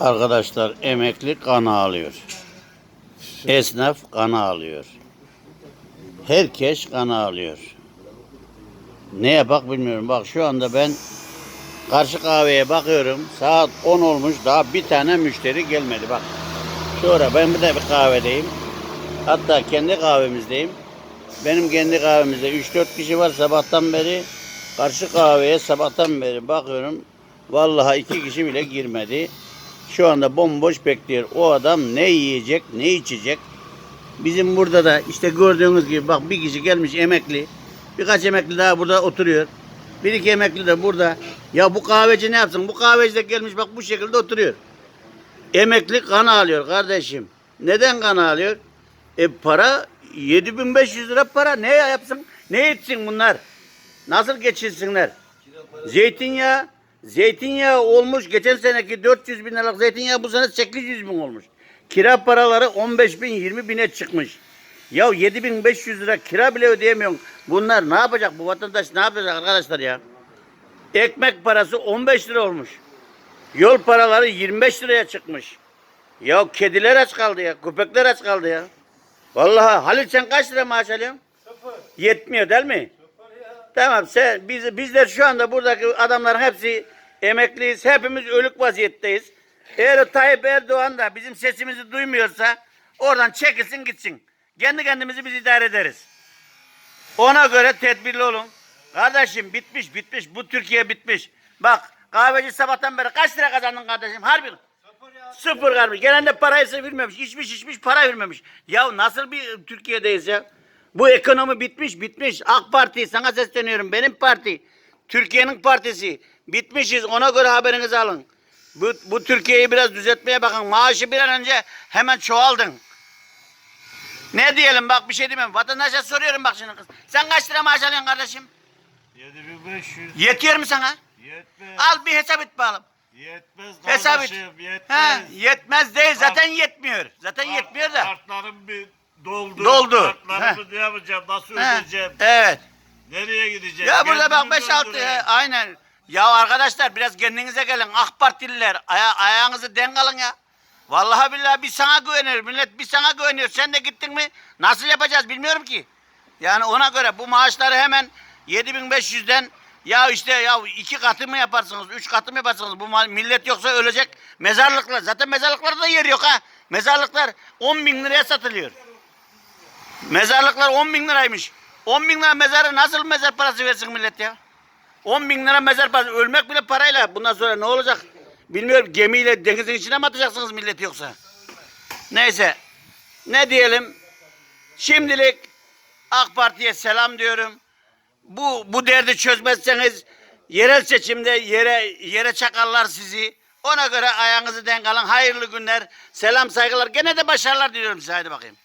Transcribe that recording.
Arkadaşlar emekli kana alıyor. Esnaf kana alıyor. Herkes kana alıyor. Ne yapak bilmiyorum. Bak şu anda ben karşı kahveye bakıyorum. Saat 10 olmuş. Daha bir tane müşteri gelmedi. Bak. Şurada ben bir de bir kahvedeyim. Hatta kendi kahvemizdeyim. Benim kendi kahvemizde 3-4 kişi var sabahtan beri. Karşı kahveye sabahtan beri bakıyorum. Vallahi iki kişi bile girmedi. Şu anda bomboş bekliyor. O adam ne yiyecek, ne içecek. Bizim burada da işte gördüğünüz gibi bak bir kişi gelmiş emekli. Birkaç emekli daha burada oturuyor. Bir iki emekli de burada. Ya bu kahveci ne yapsın? Bu kahveci de gelmiş bak bu şekilde oturuyor. Emekli kan alıyor kardeşim. Neden kan alıyor? E para 7500 lira para. Ne yapsın? Ne etsin bunlar? Nasıl geçinsinler? Zeytinyağı, zeytinyağı olmuş geçen seneki 400 bin liralık zeytinyağı bu sene 800 bin olmuş. Kira paraları 15 bin 20 bine çıkmış. Ya 7500 lira kira bile ödeyemiyorsun. Bunlar ne yapacak? Bu vatandaş ne yapacak arkadaşlar ya? Ekmek parası 15 lira olmuş. Yol paraları 25 liraya çıkmış. Ya kediler aç kaldı ya. Köpekler aç kaldı ya. Vallahi Halil sen kaç lira maaş alıyorsun? Yetmiyor değil mi? Tamam sen biz bizler şu anda buradaki adamların hepsi emekliyiz. Hepimiz ölük vaziyetteyiz. Eğer Tayyip Erdoğan da bizim sesimizi duymuyorsa oradan çekilsin gitsin. Kendi kendimizi biz idare ederiz. Ona göre tedbirli olun. Kardeşim bitmiş bitmiş. Bu Türkiye bitmiş. Bak kahveci sabahtan beri kaç lira kazandın kardeşim? Harbi. Sıfır kardeşim. Gelen de parayı vermemiş. İçmiş içmiş para vermemiş. Ya nasıl bir Türkiye'deyiz ya? Bu ekonomi bitmiş bitmiş. AK Parti sana sesleniyorum. Benim parti. Türkiye'nin partisi. Bitmişiz. Ona göre haberinizi alın. Bu, bu Türkiye'yi biraz düzeltmeye bakın. Maaşı bir an önce hemen çoğaldın. Ne diyelim bak bir şey demem. Vatandaşa soruyorum bak şimdi kız. Sen kaç lira maaş alıyorsun kardeşim? 7500 Yetiyor mu sana? yetmez. Al bir hesap et bakalım. Yetmez Hesap et. kardeşim He, yetmez. yetmez değil. Zaten yetmiyor. Zaten Kart- yetmiyor da. Kartlarım bir doldu. Doldu. Kartlarımı ne yapacağım? Nasıl He, ödeyeceğim? Evet. Nereye gideceğim? Ya burada bak Kendimi 5-6 öldüreyim. aynen. Ya arkadaşlar biraz kendinize gelin. AK Partililer aya ayağınızı denk alın ya. Vallahi billahi bir sana güveniyor. Millet bir sana güveniyor. Sen de gittin mi? Nasıl yapacağız bilmiyorum ki. Yani ona göre bu maaşları hemen 7500'den ya işte ya iki katı mı yaparsınız, üç katı mı yaparsınız? Bu millet yoksa ölecek. Mezarlıklar. Zaten mezarlıklarda yer yok ha. Mezarlıklar 10 bin liraya satılıyor. Mezarlıklar 10 bin liraymış. 10 bin lira mezarı nasıl mezar parası versin millet ya? 10 bin lira mezar parası. Ölmek bile parayla. Bundan sonra ne olacak? Bilmiyorum gemiyle denizin içine mi atacaksınız millet yoksa? Neyse. Ne diyelim? Şimdilik AK Parti'ye selam diyorum. Bu bu derdi çözmezseniz yerel seçimde yere yere çakarlar sizi. Ona göre ayağınızı denk alın. Hayırlı günler. Selam saygılar. Gene de başarılar diliyorum size. Hadi bakayım.